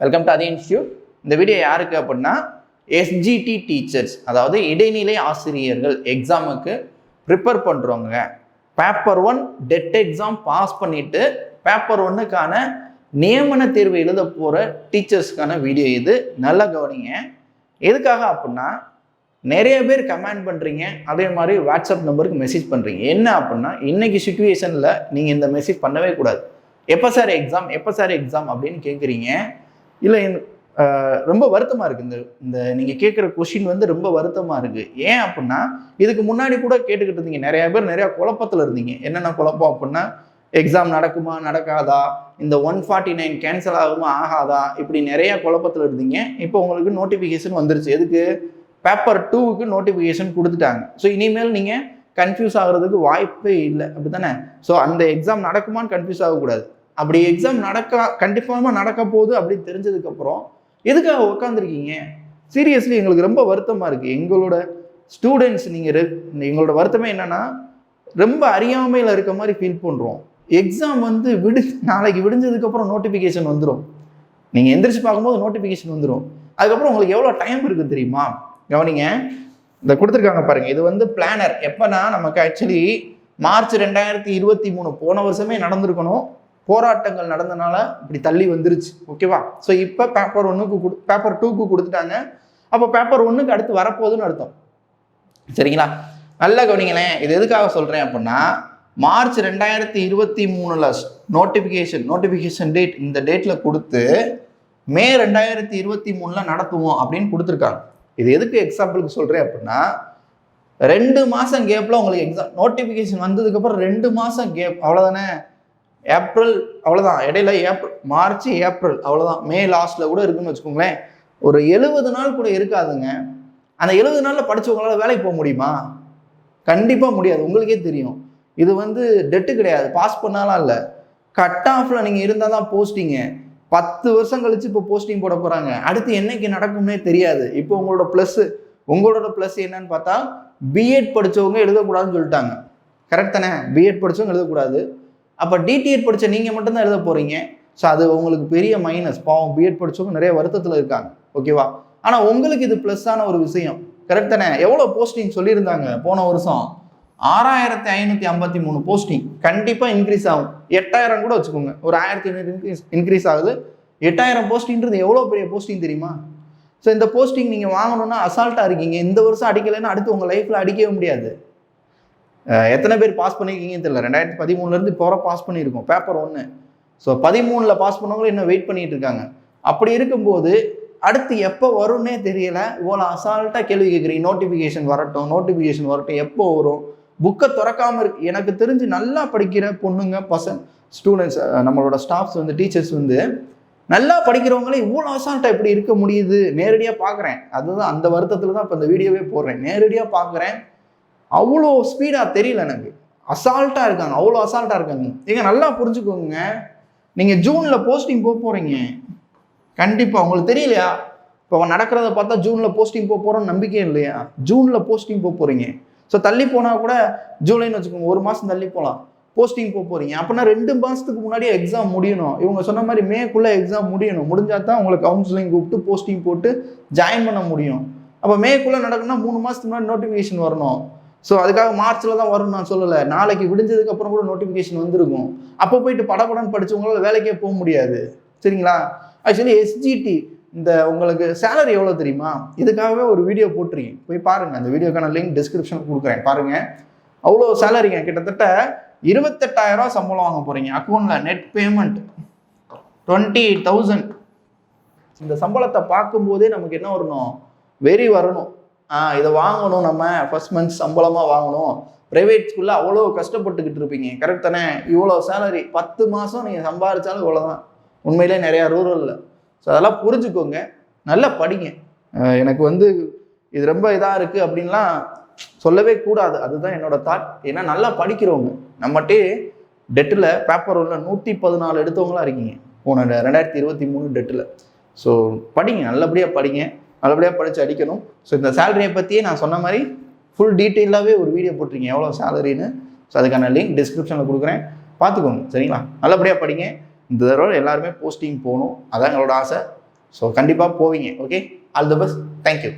Welcome to அதே institute இந்த video யாருக்கு அப்படின்னா எஸ்ஜிடி டீச்சர்ஸ் அதாவது இடைநிலை ஆசிரியர்கள் எக்ஸாமுக்கு ப்ரிப்பேர் பண்ணுறவங்க paper one TET exam pass பண்ணிவிட்டு பேப்பர் ஒன்னுக்கான நியமன தேர்வு எழுத போகிற டீச்சர்ஸ்க்கான வீடியோ இது. நல்லா கவனிங்க. எதுக்காக அப்படின்னா நிறைய பேர் கமெண்ட் பண்ணுறீங்க அதே மாதிரி வாட்ஸ்அப் நம்பருக்கு மெசேஜ் பண்ணுறீங்க என்ன அப்படின்னா இன்றைக்கி சுச்சுவேஷனில் நீங்கள் இந்த மெசேஜ் பண்ணவே கூடாது. எப்போ சார் எக்ஸாம் எப்போ சார் எக்ஸாம் அப்படின்னு கேட்குறீங்க இல்லை ரொம்ப வருத்தமாக இருக்குது இந்த இந்த நீங்கள் கேட்குற கொஷின் வந்து ரொம்ப வருத்தமாக இருக்குது ஏன் அப்படின்னா இதுக்கு முன்னாடி கூட கேட்டுக்கிட்டு இருந்தீங்க. நிறையா பேர் நிறையா குழப்பத்தில் இருந்தீங்க. என்னென்ன குழப்பம் அப்படின்னா எக்ஸாம் நடக்குமா நடக்காதா? இந்த ஒன் ஃபார்ட்டி நைன் கேன்சல் ஆகுமா ஆகாதா? இப்படி நிறையா குழப்பத்தில் இருந்தீங்க. இப்போ உங்களுக்கு நோட்டிஃபிகேஷன் வந்துருச்சு. எதுக்கு? பேப்பர் டூவுக்கு நோட்டிஃபிகேஷன் கொடுத்துட்டாங்க. ஸோ இனிமேல் நீங்கள் கன்ஃபியூஸ் ஆகிறதுக்கு வாய்ப்பே இல்லை. அப்படி தானே ஸோ அந்த எக்ஸாம் நடக்குமான்னு கன்ஃபியூஸ் ஆகக்கூடாது. அப்படி எக்ஸாம் நடக்க கண்டிப்பாக நடக்க போகுது அப்படின்னு தெரிஞ்சதுக்கப்புறம் எதுக்காக உட்காந்துருக்கீங்க சீரியஸ்லி எங்களுக்கு ரொம்ப வருத்தமாக இருக்குது எங்களோட ஸ்டூடெண்ட்ஸ் நீங்கள் எங்களோட வருத்தமே என்னென்னா ரொம்ப அறியாமையில் இருக்க மாதிரி ஃபீல் பண்ணுறோம் எக்ஸாம் வந்து விடு நாளைக்கு விடிஞ்சதுக்கப்புறம் நோட்டிஃபிகேஷன் வந்துடும் நீங்கள் எந்திரிச்சு பார்க்கும்போது நோட்டிஃபிகேஷன் வந்துடும் அதுக்கப்புறம் உங்களுக்கு எவ்வளோ டைம் இருக்குது தெரியுமா? கவனிங்க. இந்த கொடுத்துருக்காங்க பாருங்கள் இது வந்து பிளானர் எப்போனா நமக்கு ஆக்சுவலி மார்ச் ரெண்டாயிரத்தி இருபத்தி மூணு போன வருஷமே நடந்திருக்கணும். போராட்டங்கள் நடந்தனால இப்படி தள்ளி வந்துருச்சு. ஓகேவா ஸோ இப்போ பேப்பர் ஒன்றுக்கு கொடு பேப்பர் டூக்கு கொடுத்துட்டாங்க. அப்போ பேப்பர் ஒன்றுக்கு அடுத்து வரப்போகுதுன்னு அர்த்தம். சரிங்களா? நல்லா கவனிங்களேன் இது எதுக்காக சொல்கிறேன் அப்படின்னா மார்ச் ரெண்டாயிரத்தி இருபத்தி மூணில் நோட்டிஃபிகேஷன் நோட்டிஃபிகேஷன் டேட் இந்த டேட்டில் கொடுத்து மே ரெண்டாயிரத்தி இருபத்தி மூணில் நடத்துவோம் அப்படின்னு கொடுத்துருக்காங்க. இது எதுக்கு எக்ஸாம்பிளுக்கு சொல்கிறேன் அப்படின்னா ரெண்டு மாதம் கேப்பில் உங்களுக்கு எக்ஸாம் நோட்டிஃபிகேஷன் வந்ததுக்கப்புறம் ரெண்டு மாதம் கேப் அவ்வளோதானே ஏப்ரல் அவ்வளோதான் இடையில ஏப்ரல் மார்ச் ஏப்ரல் அவ்வளோதான் மே லாஸ்ட்டில் கூட இருக்குன்னு வச்சுக்கோங்களேன். ஒரு எழுபது நாள் கூட இருக்காதுங்க. அந்த எழுபது நாளில் படித்தவங்களால் வேலைக்கு போக முடியுமா? கண்டிப்பாக முடியாது. உங்களுக்கே தெரியும். இது வந்து டெட்டு கிடையாது. பாஸ் பண்ணாலாம் இல்லை. கட் ஆஃபில் நீங்கள் இருந்தால் தான் போஸ்டிங்கு பத்து வருஷம் கழிச்சு இப்போ போஸ்டிங் போட போகிறாங்க அடுத்து என்னைக்கு நடக்கும்னே தெரியாது. இப்போ உங்களோட ப்ளஸ்ஸு உங்களோட ப்ளஸ் என்னன்னு பார்த்தா பிஎட் படித்தவங்க எழுதக்கூடாதுன்னு சொல்லிட்டாங்க. கரெக்ட் தானே? பிஎட் படித்தவங்க எழுதக்கூடாது. அப்போ டிடிஎட் படித்த நீங்கள் மட்டும்தான் எழுத போகிறீங்க ஸோ அது உங்களுக்கு பெரிய மைனஸ் பாவம் பிஎட் படித்தவங்க நிறைய வருத்தத்தில் இருக்காங்க. ஓகேவா ஆனால் உங்களுக்கு இது ப்ளஸ்ஸான ஒரு விஷயம். கரெக்ட் தானே? எவ்வளோ போஸ்டிங் சொல்லியிருந்தாங்க போன வருஷம்? ஆறாயிரத்தி ஐநூற்றி ஐம்பத்தி மூணு போஸ்டிங் கண்டிப்பாக இன்க்ரீஸ் ஆகும். எட்டாயிரம் கூட வச்சுக்கோங்க. ஒரு ஆயிரத்தி ஐநூறு இன்க்ரீஸ் இன்க்ரீஸ் ஆகுது. எட்டாயிரம் போஸ்டிங்கிறது எவ்வளோ பெரிய போஸ்டிங் தெரியுமா? ஸோ இந்த போஸ்டிங் நீங்கள் வாங்கணும்னா அசால்ட்டாக இருக்கீங்க. இந்த வருஷம் அடிக்கலைன்னா அடுத்து உங்கள் லைஃப்பில் அடிக்கவே முடியாது. எத்தனை பேர் பாஸ் பண்ணியிருக்கீங்கன்னு தெரியல. ரெண்டாயிரத்தி பதிமூணுலேருந்து இப்போ வர பாஸ் பண்ணியிருக்கோம். பேப்பர் ஒன்று ஸோ பதிமூணில் பாஸ் பண்ணவங்களும் இன்னும் வெயிட் பண்ணிகிட்டு இருக்காங்க. அப்படி இருக்கும்போது அடுத்து எப்போ வரும்னே தெரியல. இவ்வளோ அசால்ட்டாக கேள்வி கேட்குறீங்க. நோட்டிஃபிகேஷன் வரட்டும் நோட்டிஃபிகேஷன் வரட்டும். எப்போ வரும்? புக்கை திறக்காமல் இருக்கு. எனக்கு தெரிஞ்சு நல்லா படிக்கிற பொண்ணுங்க பசங்க ஸ்டூடெண்ட்ஸ் நம்மளோட ஸ்டாஃப்ஸ் வந்து டீச்சர்ஸ் வந்து நல்லா படிக்கிறவங்களே இவ்வளோ அசால்ட்டாக எப்படி இருக்க முடியுது? நேரடியாக பார்க்குறேன் அதுதான் அந்த வருத்தத்தில் தான் இப்போ இந்த வீடியோவே போடுறேன். நேரடியாக பார்க்குறேன் அவ்வளோ ஸ்பீடாக தெரியல எனக்கு. அசால்ட்டாக இருக்காங்க. அவ்வளோ அசால்ட்டாக இருக்காங்க. நீங்கள் நல்லா புரிஞ்சுக்கோங்க. நீங்கள் ஜூனில் போஸ்டிங் போக போகிறீங்க கண்டிப்பாக உங்களுக்கு தெரியலையா? இப்போ நடக்கிறத பார்த்தா ஜூனில் போஸ்டிங் போக போகிறோம்னு நம்பிக்கை இல்லையா? ஜூனில் போஸ்டிங் போக போகிறீங்க ஸோ தள்ளி போனால் கூட ஜூலைன்னு வச்சுக்கோங்க. ஒரு மாதம் தள்ளி போகலாம் போஸ்டிங் போக போகிறீங்க அப்படின்னா ரெண்டு மாதத்துக்கு முன்னாடியே எக்ஸாம் முடியணும். இவங்க சொன்ன மாதிரி மேக்குள்ளே எக்ஸாம் முடியணும். முடிஞ்சால் தான் உங்களை கவுன்சிலிங் கூப்பிட்டு போஸ்டிங் போட்டு ஜாயின் பண்ண முடியும். அப்போ மேக்குள்ளே நடக்குன்னா மூணு மாதத்துக்கு முன்னாடி நோட்டிஃபிகேஷன் வரணும். ஸோ அதுக்காக மார்ச்சில் தான் வரும்னு நான் சொல்லலை. நாளைக்கு விடிஞ்சதுக்கு அப்புறம் கூட நோட்டிஃபிகேஷன் வந்திருக்கும். அப்போ போயிட்டு படப்படன்னு படித்தவங்களால் வேலைக்கே போக முடியாது. சரிங்களா? ஆக்சுவலி எஸ்ஜிடி இந்த உங்களுக்கு சேலரி எவ்வளோ தெரியுமா? இதுக்காகவே ஒரு வீடியோ போட்டிருக்கேன். போய் பாருங்கள் அந்த வீடியோக்கான லிங்க் டிஸ்கிரிப்ஷன் கொடுக்குறேன். பாருங்கள் அவ்வளோ சேலரிங்க கிட்டத்தட்ட இருபத்தெட்டாயிரம் சம்பளம் வாங்க போகிறீங்க அக்கௌண்ட்டில் net payment twenty eight thousand இந்த சம்பளத்தை பார்க்கும்போதே நமக்கு என்ன வரணும்? வெறி வரணும். இதை வாங்கணும் நம்ம. ஃபர்ஸ்ட் மந்த் சம்பளமாக வாங்கணும். ப்ரைவேட் ஸ்கூலில் அவ்வளோ கஷ்டப்பட்டுக்கிட்டு இருப்பீங்க. கரெக்ட் தானே? இவ்வளோ சேலரி பத்து மாதம் நீங்கள் சம்பாதிச்சாலும் இவ்வளோதான் உண்மையிலே நிறையா ரூரலில் ஸோ அதெல்லாம் புரிஞ்சுக்கோங்க. நல்லா படிங்க. எனக்கு வந்து இது ரொம்ப இதாக இருக்குது அப்படின்லாம் சொல்லவே கூடாது. அதுதான் என்னோட தாட் ஏன்னா நல்லா படிக்கிறவங்க நம்மகிட்டே டெட்டில் பேப்பர் உள்ள நூற்றி பதினாலு எடுத்தவங்களா இருக்கீங்க. போன ரெண்டாயிரத்தி இருபத்தி மூணு டெட்டில் ஸோ படிங்க. நல்லபடியாக படிங்க. நல்லபடியாக படித்து அடிக்கணும். ஸோ இந்த சேலரியை பற்றியே நான் சொன்ன மாதிரி ஃபுல் டீட்டெயிலாகவே ஒரு வீடியோ போட்டிருக்கீங்க. எவ்வளோ சேலரின்னு ஸோ அதுக்கான லிங்க் டிஸ்கிரிப்ஷனில் கொடுக்குறேன். பார்த்துக்கோங்க. சரிங்களா? நல்லபடியாக படிங்க. இந்த தடவை எல்லாருமே போஸ்டிங் போகணும். அதான் எங்களோட ஆசை. ஸோ கண்டிப்பாக போவீங்க. Okay all the best thank you